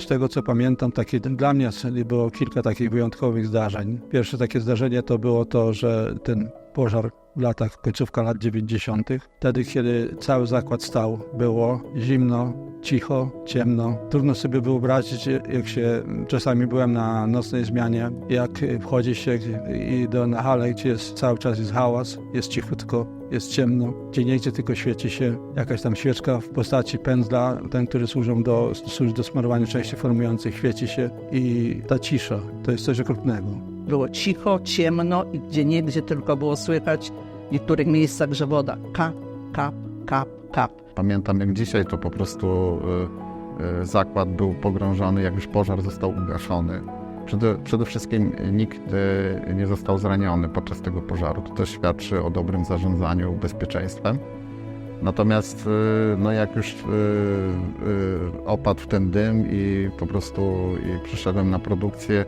Z tego co pamiętam, takie, dla mnie było kilka takich wyjątkowych zdarzeń. Pierwsze takie zdarzenie to było to, że ten pożar w latach, końcówka lat 90., wtedy kiedy cały zakład stał, było zimno, cicho, ciemno. Trudno sobie wyobrazić, jak się czasami byłem na nocnej zmianie, jak wchodzi się i do na gdzie jest cały czas jest hałas, jest cichutko, jest ciemno, gdzie nie gdzie tylko świeci się jakaś tam świeczka w postaci pędzla, ten, który służą do, służy do smarowania części formujących, świeci się i ta cisza, to jest coś okropnego. Było cicho, ciemno i gdzie niegdzie tylko było słychać w niektórych miejscach, że woda kap, kap, kap, kap. Pamiętam jak dzisiaj to po prostu y, y, zakład był pogrążony, jak już pożar został ugaszony. Przede, przede wszystkim nikt y, nie został zraniony podczas tego pożaru. To też świadczy o dobrym zarządzaniu bezpieczeństwem. Natomiast y, no jak już y, opadł ten dym i po prostu i przyszedłem na produkcję,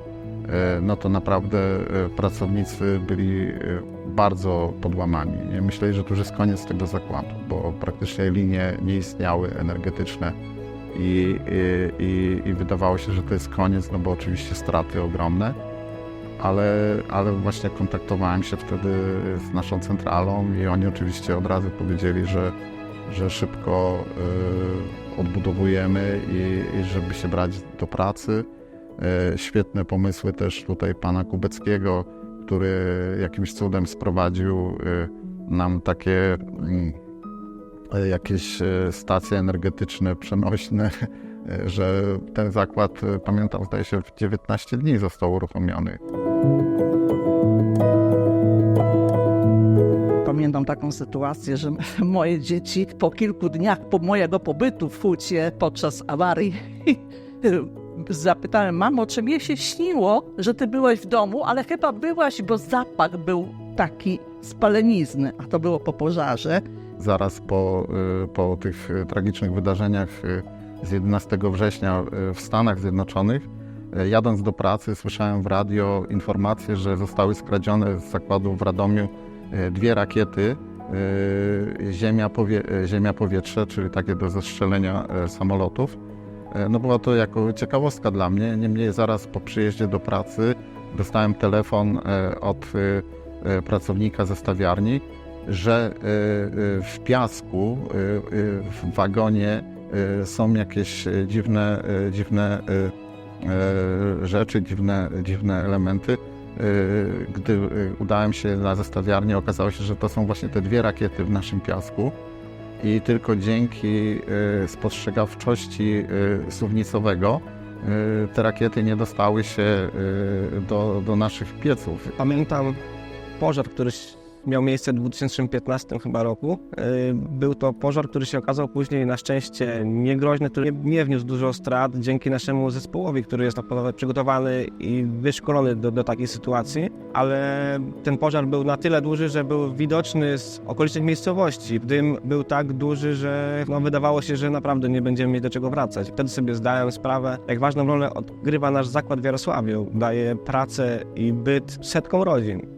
no to naprawdę pracownicy byli bardzo podłamani. Myśleli, że to już jest koniec tego zakładu, bo praktycznie linie nie istniały energetyczne i, i, i, wydawało się, że to jest koniec, no bo oczywiście straty ogromne, ale, ale właśnie kontaktowałem się wtedy z naszą centralą i oni oczywiście od razu powiedzieli, że, że szybko y, odbudowujemy i, i żeby się brać do pracy. Y, świetne pomysły też tutaj pana Kubeckiego, który jakimś cudem sprowadził y, nam takie mm, jakieś y, stacje energetyczne przenośne, y, że ten zakład, pamiętam, zdaje się, w 19 dni został uruchomiony. Pamiętam taką sytuację, że moje dzieci po kilku dniach po mojego pobytu w Hucie podczas awarii zapytałem, mamo, czy mnie się śniło, że ty byłeś w domu, ale chyba byłaś, bo zapach był taki spalenizny, a to było po pożarze. Zaraz po, y, po tych y, tragicznych wydarzeniach y, z 11 września w Stanach Zjednoczonych, y, jadąc do pracy, słyszałem w radio informację, że zostały skradzione z zakładu w Radomiu y, dwie rakiety y, ziemia, powie, ziemia powietrze, czyli takie do zestrzelenia samolotów. No była to jako ciekawostka dla mnie. Niemniej zaraz po przyjeździe do pracy dostałem telefon od pracownika zestawiarni, że y, y, w piasku, y, w wagonie są jakieś dziwne, dziwne rzeczy, dziwne, dziwne elementy. Gdy udałem się na zestawiarnię, okazało się, że to są właśnie te dwie rakiety w naszym piasku. I tylko dzięki spostrzegawczości suwnicowego te rakiety nie dostały się do, do naszych pieców. Pamiętam pożar, który miał miejsce w 2015 chyba roku. Yy, Był to pożar, który się okazał później na szczęście niegroźny, który nie wniósł dużo strat dzięki naszemu zespołowi, który jest naprawdę przygotowany i wyszkolony do, do takiej sytuacji, ale ten pożar był na tyle duży, że był widoczny z okolicznych miejscowości. Dym był tak duży, że no, wydawało się, że naprawdę nie będziemy mieć do czego wracać. Wtedy sobie zdałem sprawę, jak ważną rolę odgrywa nasz zakład w Jarosławiu. Daje pracę i byt setkom rodzin.